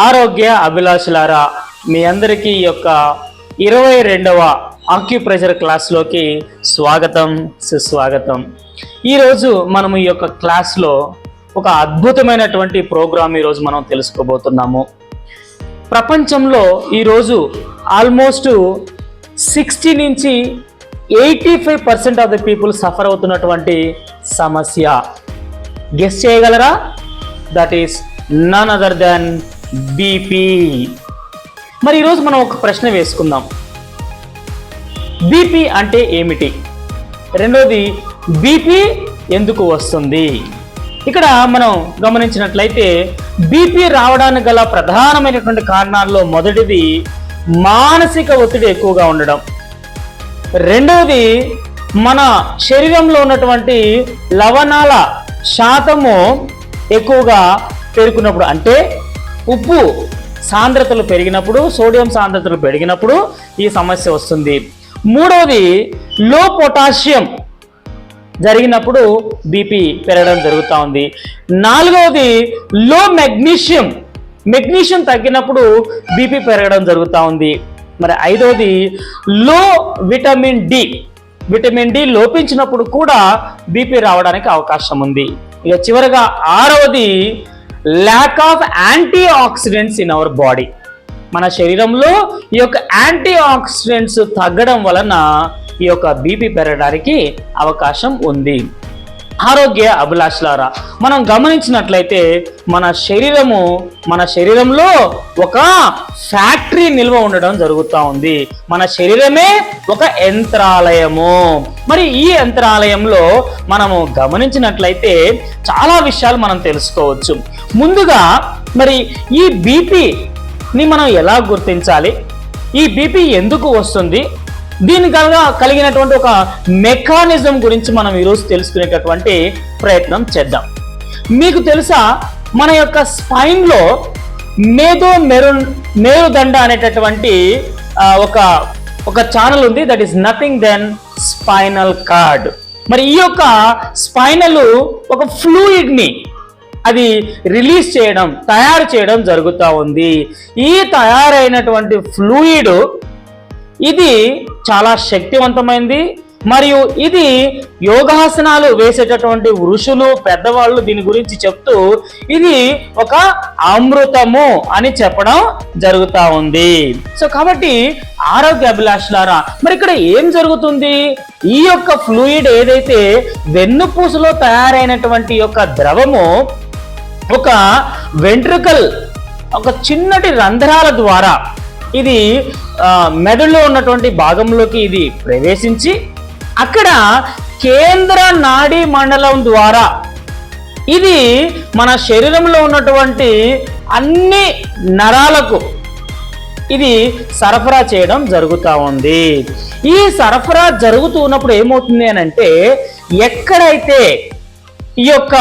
ఆరోగ్య అభిలాషులారా మీ అందరికీ ఈ యొక్క ఇరవై రెండవ ఆక్యుప్రెషర్ క్లాస్లోకి స్వాగతం సుస్వాగతం. ఈరోజు మనం ఈ యొక్క క్లాస్లో ఒక అద్భుతమైనటువంటి ప్రోగ్రాం ఈరోజు మనం తెలుసుకోబోతున్నాము. ప్రపంచంలో ఈరోజు ఆల్మోస్ట్ సిక్స్టీ నుంచి eighty five percent of the people suffer అవుతున్నటువంటి సమస్య. గెస్ చేయగలరా? That is none other than BP మరి ఈరోజు మనం ఒక ప్రశ్న వేసుకుందాం. బీపీ అంటే ఏమిటి? రెండోది బీపీ ఎందుకు వస్తుంది? ఇక్కడ మనం గమనించినట్లయితే బీపీ రావడానికి గల ప్రధానమైనటువంటి కారణాల్లో మొదటిది మానసిక ఒత్తిడి ఎక్కువగా ఉండడం. రెండవది మన శరీరంలో ఉన్నటువంటి లవణాల శాతము ఎక్కువగా పేర్కొన్నప్పుడు అంటే ఉప్పు సాంద్రతలు పెరిగినప్పుడు సోడియం సాంద్రతలు పెరిగినప్పుడు ఈ సమస్య వస్తుంది. మూడవది లో పొటాషియం జరిగినప్పుడు బీపీ పెరగడం జరుగుతూ ఉంది. నాలుగవది లో మెగ్నీషియం. మెగ్నీషియం తగ్గినప్పుడు బీపీ పెరగడం జరుగుతూ ఉంది. మరి ఐదవది లో విటమిన్ డి విటమిన్ డి లోపించినప్పుడు కూడా బీపీ రావడానికి అవకాశం ఉంది. ఇక చివరగా ఆరవది lack of antioxidants in our body మన శరీరంలో ఈ యొక్క యాంటీ ఆక్సిడెంట్స్ తగ్గడం వలన ఈ యొక్క బీపీ పెరగడానికి అవకాశం ఉంది. ఆరోగ్య అభిలాషలారా మనం గమనించినట్లయితే మన శరీరము మన శరీరంలో ఒక ఫ్యాక్టరీ నిల్వ ఉండడం జరుగుతూ ఉంది. మన శరీరమే ఒక యంత్రాలయము. మరి ఈ యంత్రాలయంలో మనము గమనించినట్లయితే చాలా విషయాలు మనం తెలుసుకోవచ్చు. ముందుగా మరి ఈ బీపీని మనం ఎలా గుర్తించాలి? ఈ బీపీ ఎందుకు వస్తుంది? దీని కనుక కలిగినటువంటి ఒక మెకానిజం గురించి మనం ఈరోజు తెలుసుకునేటటువంటి ప్రయత్నం చేద్దాం. మీకు తెలుసా మన యొక్క స్పైన్లో మేధో మెరు మేరుదండ అనేటటువంటి ఒక ఒక ఛానల్ ఉంది. That is nothing then spinal cord మరి ఈ యొక్క స్పైనల్ ఒక ఫ్లూయిడ్ని అది రిలీజ్ చేయడం తయారు చేయడం జరుగుతూ ఉంది. ఈ తయారైనటువంటి ఫ్లూయిడ్ ఇది చాలా శక్తివంతమైంది. మరియు ఇది యోగాసనాలు వేసేటటువంటి ఋషులు పెద్దవాళ్ళు దీని గురించి చెప్తూ ఇది ఒక అమృతము అని చెప్పడం జరుగుతూ ఉంది. సో కాబట్టి ఆరోగ్య అభిలాషులారా మరి ఇక్కడ ఏం జరుగుతుంది? ఈ యొక్క ఫ్లూయిడ్ ఏదైతే వెన్నుపూసలో తయారైనటువంటి యొక్క ద్రవము ఒక వెంట్రుకల్ ఒక చిన్నటి రంధ్రాల ద్వారా ఇది మెదడులో ఉన్నటువంటి భాగంలోకి ఇది ప్రవేశించి అక్కడ కేంద్ర నాడీ మండలం ద్వారా ఇది మన శరీరంలో ఉన్నటువంటి అన్ని నరాలకు ఇది సరఫరా చేయడం జరుగుతూ ఉంది. ఈ సరఫరా జరుగుతూ ఉన్నప్పుడు ఏమవుతుంది అని అంటే ఎక్కడైతే ఈ యొక్క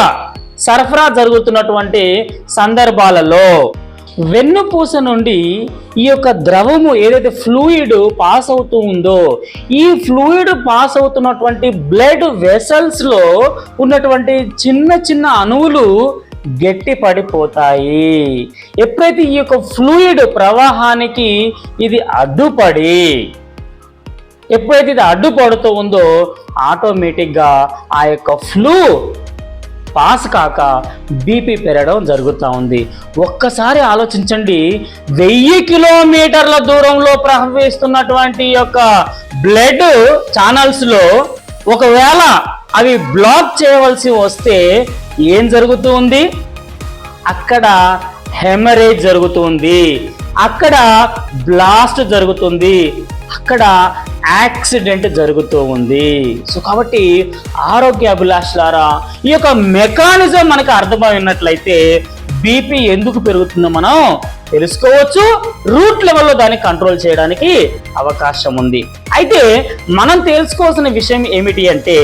సరఫరా జరుగుతున్నటువంటి సందర్భాలలో వెన్నుపూస నుండి ఈ యొక్క ద్రవము ఏదైతే ఫ్లూయిడ్ పాస్ అవుతూ ఉందో ఈ ఫ్లూయిడ్ పాస్ అవుతున్నటువంటి బ్లడ్ వెసల్స్లో ఉన్నటువంటి చిన్న చిన్న అణువులు గట్టి పడిపోతాయి. ఎప్పుడైతే ఈ యొక్క ఫ్లూయిడ్ ప్రవాహానికి ఇది అడ్డుపడి ఎప్పుడైతే ఇది అడ్డుపడుతూ ఉందో ఆటోమేటిక్గా ఆ యొక్క ఫ్లూ పాస్ కాక బీపీ పెరగడం జరుగుతూ ఉంది. ఒక్కసారి ఆలోచించండి వెయ్యి కిలోమీటర్ల దూరంలో ప్రవహిస్తున్నటువంటి యొక్క బ్లడ్ ఛానల్స్లో ఒకవేళ అవి బ్లాక్ చేయవలసి వస్తే ఏం జరుగుతూ ఉంది? అక్కడ హెమరేజ్ జరుగుతుంది అక్కడ బ్లాస్ట్ జరుగుతుంది. అక్కడ యాక్సిడెంట్ జరుగుతూ ఉంది. సో కాబట్టి ఆరోగ్య అభిలాషలారా ఈ యొక్క మెకానిజం మనకు అర్థమైనట్లయితే బీపీ ఎందుకు పెరుగుతుందో మనం తెలుసుకోవచ్చు. రూట్ లెవెల్లో దాన్ని కంట్రోల్ చేయడానికి అవకాశం ఉంది. అయితే మనం తెలుసుకోవాల్సిన విషయం ఏమిటి అంటే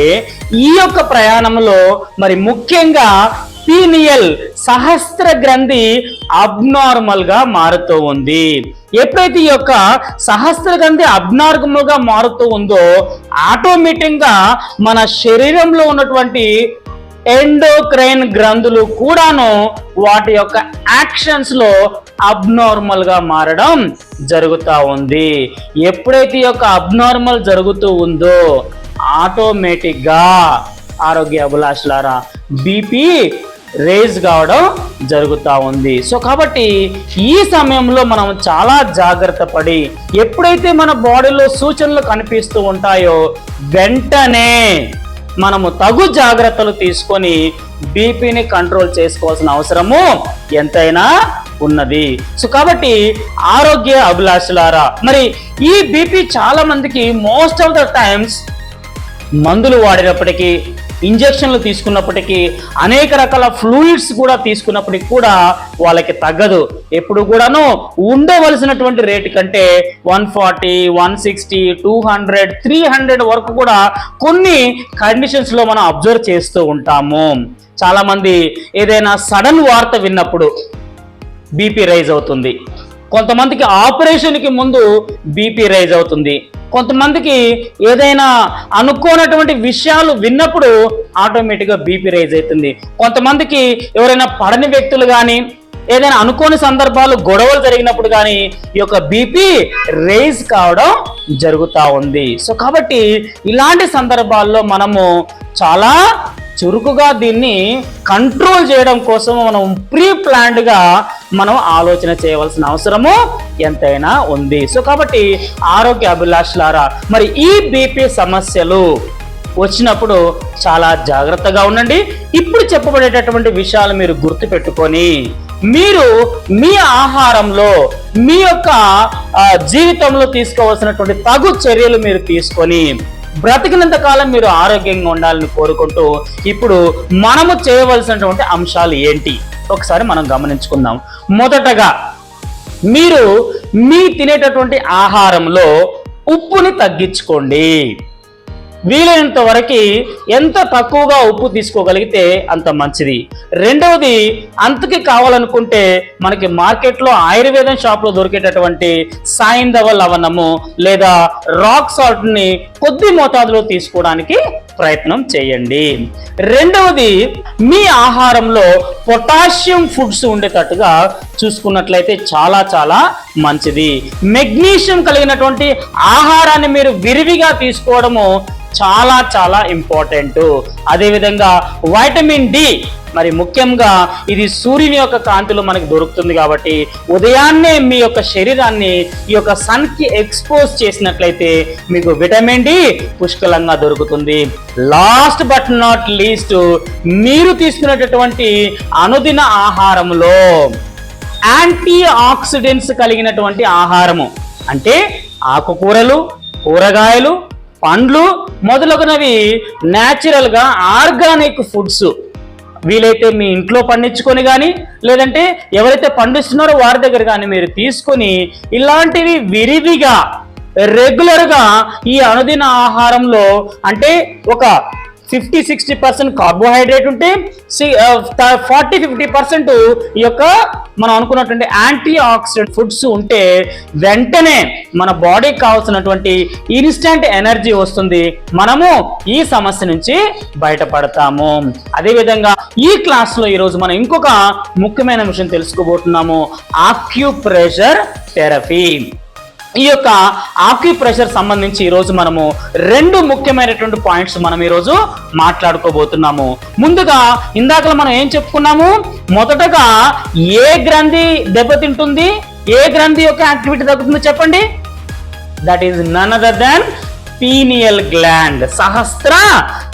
ఈ యొక్క ప్రయాణంలో మరి ముఖ్యంగా పీనియల్ సహస్ర గ్రంథి అబ్నార్మల్గా మారుతూ ఉంది. ఎప్పుడైతే ఈ యొక్క సహస్ర గ్రంథి అబ్నార్మల్గా మారుతూ ఉందో ఆటోమేటిక్గా మన శరీరంలో ఉన్నటువంటి ఎండోక్రైన్ గ్రంథులు కూడాను వాటి యొక్క యాక్షన్స్లో అబ్నార్మల్గా మారడం జరుగుతూ ఉంది. ఎప్పుడైతే ఈ యొక్క అబ్నార్మల్ జరుగుతూ ఉందో ఆటోమేటిక్గా ఆరోగ్య అభిలాషులారా బీపీ రేజ్ కావడం జరుగుతూ ఉంది. సో కాబట్టి ఈ సమయంలో మనం చాలా జాగ్రత్త పడి ఎప్పుడైతే మన బాడీలో సూచనలు కనిపిస్తూ ఉంటాయో వెంటనే మనము తగు జాగ్రత్తలు తీసుకొని బీపీని కంట్రోల్ చేసుకోవాల్సిన అవసరము ఎంతైనా ఉన్నది. సో కాబట్టి ఆరోగ్య అభిలాషులారా మరి ఈ బీపీ చాలా మందికి మోస్ట్ ఆఫ్ ద టైమ్స్ మందులు వాడినప్పటికీ ఇంజెక్షన్లు తీసుకున్నప్పటికీ అనేక రకాల ఫ్లూయిడ్స్ కూడా తీసుకున్నప్పటికీ కూడా వాళ్ళకి తగ్గదు. ఎప్పుడు కూడాను ఉండవలసినటువంటి రేటు కంటే one forty one sixty two hundred three hundred వరకు కూడా కొన్ని కండిషన్స్లో మనం అబ్జర్వ్ చేస్తూ ఉంటాము. చాలామంది ఏదైనా సడన్ వార్త విన్నప్పుడు బీపీ రైజ్ అవుతుంది. కొంతమందికి ఆపరేషన్కి ముందు బీపీ రైజ్ అవుతుంది. కొంతమందికి ఏదైనా అనుకోనటువంటి విషయాలు విన్నప్పుడు ఆటోమేటిక్గా బీపీ రైజ్ అవుతుంది. కొంతమందికి ఎవరైనా పడని వ్యక్తులు కానీ ఏదైనా అనుకోని సందర్భాలు గొడవలు జరిగినప్పుడు కానీ ఈ యొక్క బీపీ రైజ్ కావడం జరుగుతూ ఉంది. సో కాబట్టి ఇలాంటి సందర్భాల్లో మనము చాలా చురుకుగా దీన్ని కంట్రోల్ చేయడం కోసం మనం ప్రీ ప్లాన్డ్గా మనం ఆలోచన చేయవలసిన అవసరము ఎంతైనా ఉంది. సో కాబట్టి ఆరోగ్య అభిలాషులారా మరి ఈ బీపీ సమస్యలు వచ్చినప్పుడు చాలా జాగ్రత్తగా ఉండండి. ఇప్పుడు చెప్పబడేటటువంటి విషయాలు మీరు గుర్తుపెట్టుకొని మీరు మీ ఆహారంలో మీ యొక్క జీవితంలో తీసుకోవాల్సినటువంటి తగు చర్యలు మీరు తీసుకొని బ్రతికినంత కాలం మీరు ఆరోగ్యంగా ఉండాలని కోరుకుంటూ ఇప్పుడు మనము చేయవలసినటువంటి అంశాలు ఏంటి? ఒకసారి మనం గమనించుకుందాం. మొదటగా మీరు మీ తినేటటువంటి ఆహారంలో ఉప్పుని తగ్గించుకోండి. వీలైనంత వరకు ఎంత తక్కువగా ఉప్పు తీసుకోగలిగితే అంత మంచిది. రెండవది అంతకి కావాలనుకుంటే మనకి మార్కెట్లో ఆయుర్వేదం షాప్లో దొరికేటటువంటి సాయింధవ లవణము లేదా రాక్ సాల్ట్ని కొద్ది మోతాదులో తీసుకోవడానికి ప్రయత్నం చేయండి. రెండవది మీ ఆహారంలో పొటాషియం ఫుడ్స్ ఉండేటట్టుగా చూసుకున్నట్లయితే చాలా చాలా మంచిది. మెగ్నీషియం కలిగినటువంటి ఆహారాన్ని మీరు విరివిగా తీసుకోవడము చాలా చాలా ఇంపార్టెంట్ అదేవిధంగా వైటమిన్ డి మరి ముఖ్యంగా ఇది సూర్యుని యొక్క కాంతిలో మనకు దొరుకుతుంది కాబట్టి ఉదయాన్నే మీ యొక్క శరీరాన్ని ఈ యొక్క సన్కి ఎక్స్పోజ్ చేసినట్లయితే మీకు విటమిన్ డి పుష్కలంగా దొరుకుతుంది. లాస్ట్ బట్ నాట్ లీస్ట్ మీరు తీసుకునేటటువంటి అనుదిన ఆహారంలో యాంటీ ఆక్సిడెంట్స్ కలిగినటువంటి ఆహారము. అంటే ఆకుకూరలు కూరగాయలు పండ్లు మొదలగునవి న్యాచురల్గా ఆర్గానిక్ ఫుడ్స్. వీలైతే మీ ఇంట్లో పండించుకొని కానీ లేదంటే ఎవరైతే పండిస్తున్నారో వారి దగ్గర కానీ మీరు తీసుకొని ఇలాంటివి విరివిగా రెగ్యులర్గా ఈ అనుదిన ఆహారంలో అంటే ఒక ఫిఫ్టీ సిక్స్టీ పర్సెంట్ కార్బోహైడ్రేట్ ఉంటే ఫార్టీ ఫిఫ్టీ పర్సెంట్ ఈ యొక్క మనం అనుకున్నటువంటి యాంటీ ఆక్సిడెంట్ ఫుడ్స్ ఉంటే వెంటనే మన బాడీకి కావాల్సినటువంటి ఇన్స్టంట్ ఎనర్జీ వస్తుంది. మనము ఈ సమస్య నుంచి బయటపడతాము. అదేవిధంగా ఈ క్లాస్లో ఈరోజు మనం ఇంకొక ముఖ్యమైన విషయం తెలుసుకోబోతున్నాము. Acupressure therapy. ఈ యొక్క ఆక్యుప్రెషర్ సంబంధించి ఈరోజు మనము రెండు ముఖ్యమైనటువంటి పాయింట్స్ మనం ఈరోజు మాట్లాడుకోబోతున్నాము. ముందుగా ఇందాక మనం ఏం చెప్పుకున్నాము? మొదటగా ఏ గ్రంథి దెబ్బతింటుంది? ఏ గ్రంథి యొక్క యాక్టివిటీ తగ్గుతుందో చెప్పండి? That is none other than pineal gland సహస్ర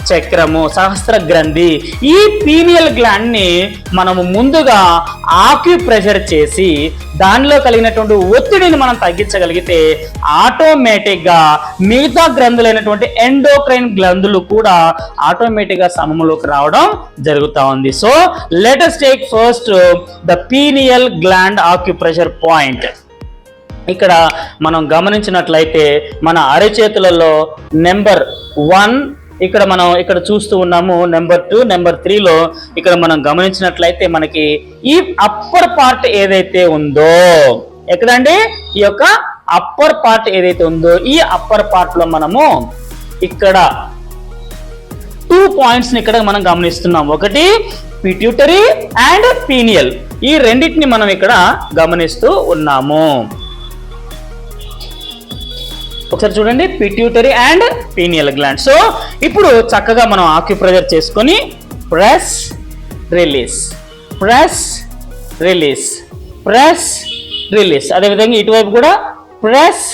చక్రము సహస్ర గ్రంథి ఈ పీనియల్ గ్లాండ్ని మనము ముందుగా ఆక్యుప్రెషర్ చేసి దానిలో కలిగినటువంటి ఒత్తిడిని మనం తగ్గించగలిగితే ఆటోమేటిక్గా మిగతా గ్రంథులైనటువంటి ఎండోక్రైన్ గ్రంథులు కూడా ఆటోమేటిక్గా సమములోకి రావడం జరుగుతూ ఉంది. So let us take first the pineal gland acupressure point ఇక్కడ మనం గమనించినట్లయితే మన అరచేతులలో నెంబర్ వన్ ఇక్కడ మనం ఇక్కడ చూస్తూ ఉన్నాము నెంబర్ టూ నెంబర్ త్రీలో ఇక్కడ మనం గమనించినట్లయితే మనకి ఈ అప్పర్ పార్ట్ ఏదైతే ఉందో ఎక్కడండి? ఈ యొక్క అప్పర్ పార్ట్ ఏదైతే ఉందో ఈ అప్పర్ పార్ట్లో మనము ఇక్కడ టూ పాయింట్స్ని ఇక్కడ మనం గమనిస్తున్నాం. ఒకటి పిట్యూటరీ అండ్ పీనియల్ ఈ రెండింటిని మనం ఇక్కడ గమనిస్తూ ఉన్నాము. ఒకసారి చూడండి pituitary and pineal gland so ఇప్పుడు చక్కగా మనం ఆక్యుప్రెజర్ చేసుకొని press release press release press release అదేవిధంగా ఇటువైపు కూడా press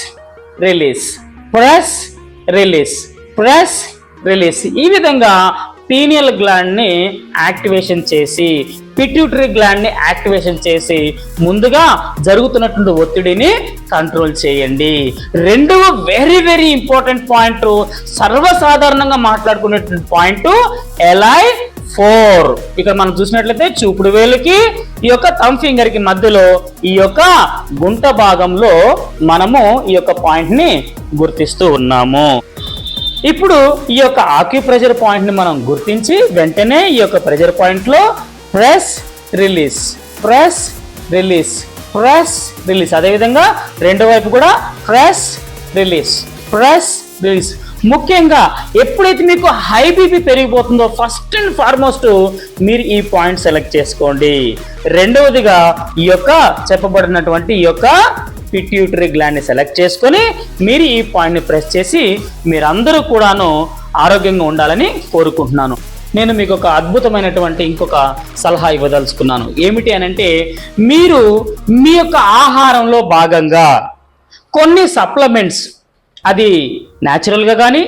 release press release press release ఈ విధంగా పీనియల్ గ్లాండ్ని యాక్టివేషన్ చేసి పిట్యూటరీ గ్లాండ్ని యాక్టివేషన్ చేసి ముందుగా జరుగుతున్నటువంటి ఒత్తిడిని కంట్రోల్ చేయండి. రెండవ వెరీ వెరీ ఇంపార్టెంట్ పాయింట్ సర్వసాధారణంగా మాట్లాడుకునేటువంటి పాయింట్ ఎలై ఫోర్ ఇక్కడ మనం చూసినట్లయితే చూపుడు వేలుకి ఈ యొక్క థమ్ ఫింగర్కి మధ్యలో ఈ యొక్క గుంట భాగంలో మనము ఈ యొక్క పాయింట్ని గుర్తిస్తూ ఉన్నాము. ఇప్పుడు ఈ యొక్క ఆక్యుప్రెషర్ పాయింట్ని మనం గుర్తించి వెంటనే ఈ యొక్క ప్రెజర్ పాయింట్లో press release press release press release. అదేవిధంగా రెండో వైపు కూడా ప్రెస్ రిలీజ్ ప్రెస్ రిలీజ్. ముఖ్యంగా ఎప్పుడైతే మీకు హై బీపీ పెరిగిపోతుందో ఫస్ట్ అండ్ ఫార్మోస్ట్ మీరు ఈ పాయింట్ సెలెక్ట్ చేసుకోండి. రెండవదిగా ఈ యొక్క చెప్పబడినటువంటి ఈ యొక్క పిట్యూటరీ గ్లాండ్ని సెలెక్ట్ చేసుకొని మీరు ఈ పాయింట్ని ప్రెస్ చేసి మీరందరూ కూడాను ఆరోగ్యంగా ఉండాలని కోరుకుంటున్నాను. నేను మీకు ఒక అద్భుతమైనటువంటి ఇంకొక సలహా ఇవ్వదలుచుకున్నాను. ఏమిటి అని అంటే మీరు మీ యొక్క ఆహారంలో భాగంగా కొన్ని సప్లిమెంట్స్ అది న్యాచురల్గా కానీ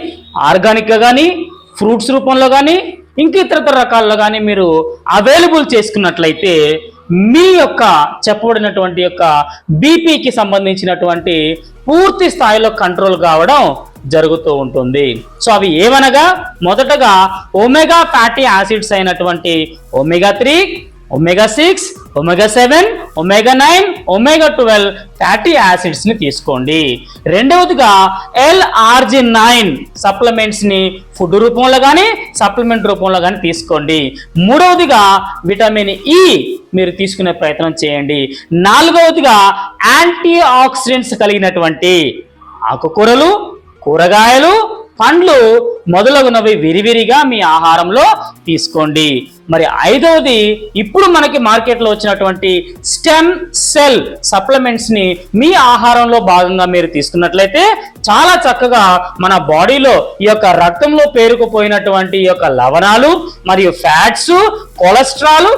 ఆర్గానిక్గా కానీ ఫ్రూట్స్ రూపంలో కానీ ఇంక ఇతరతర రకాల్లో కానీ మీరు అవైలబుల్ చేసుకున్నట్లయితే మీ యొక్క చెప్పబడినటువంటి యొక్క బీపీకి సంబంధించినటువంటి పూర్తి స్థాయిలో కంట్రోల్ కావడం జరుగుతూ ఉంటుంది. సో అవి ఏమనగా మొదటగా ఒమెగా ఫ్యాటీ యాసిడ్స్ అయినటువంటి omega three omega six omega seven omega nine omega twelve fatty యాసిడ్స్ని తీసుకోండి. రెండవదిగా ఎల్ఆర్జి నైన్ సప్లిమెంట్స్ని ఫుడ్ రూపంలో కానీ సప్లిమెంట్ రూపంలో కానీ తీసుకోండి. మూడవదిగా విటమిన్ ఇ e మీరు తీసుకునే ప్రయత్నం చేయండి. నాలుగవదిగా యాంటీ ఆక్సిడెంట్స్ కలిగినటువంటి ఆకుకూరలు కూరగాయలు పండ్లు మొదలగునవి విరివిరిగా మీ ఆహారంలో తీసుకోండి. మరి ఐదవది ఇప్పుడు మనకి మార్కెట్లో వచ్చినటువంటి స్టెమ్ సెల్ సప్లిమెంట్స్ని మీ ఆహారంలో భాగంగా మీరు తీసుకున్నట్లయితే చాలా చక్కగా మన బాడీలో ఈ యొక్క రక్తంలో పేరుకుపోయినటువంటి ఈ యొక్క లవణాలు మరియు ఫ్యాట్స్ కొలెస్ట్రాల్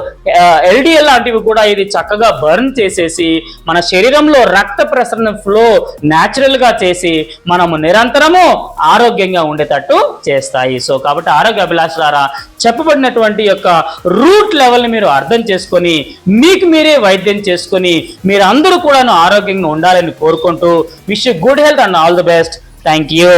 ఎల్డిఎల్ లాంటివి కూడా ఇది చక్కగా బర్న్ చేసేసి మన శరీరంలో రక్త ప్రసరణ ఫ్లో న్యాచురల్గా చేసి మనము నిరంతరము ఆరోగ్యంగా ఉండేటట్టు చేస్తాయి. సో కాబట్టి ఆరోగ్య అభిలాషారా చెప్పబడినటువంటి యొక్క రూట్ లెవెల్ని మీరు అర్థం చేసుకొని మీకు మీరే వైద్యం చేసుకొని మీరు అందరూ కూడా ఆరోగ్యంగా ఉండాలని కోరుకుంటూ wish good health and all the best. Thank you.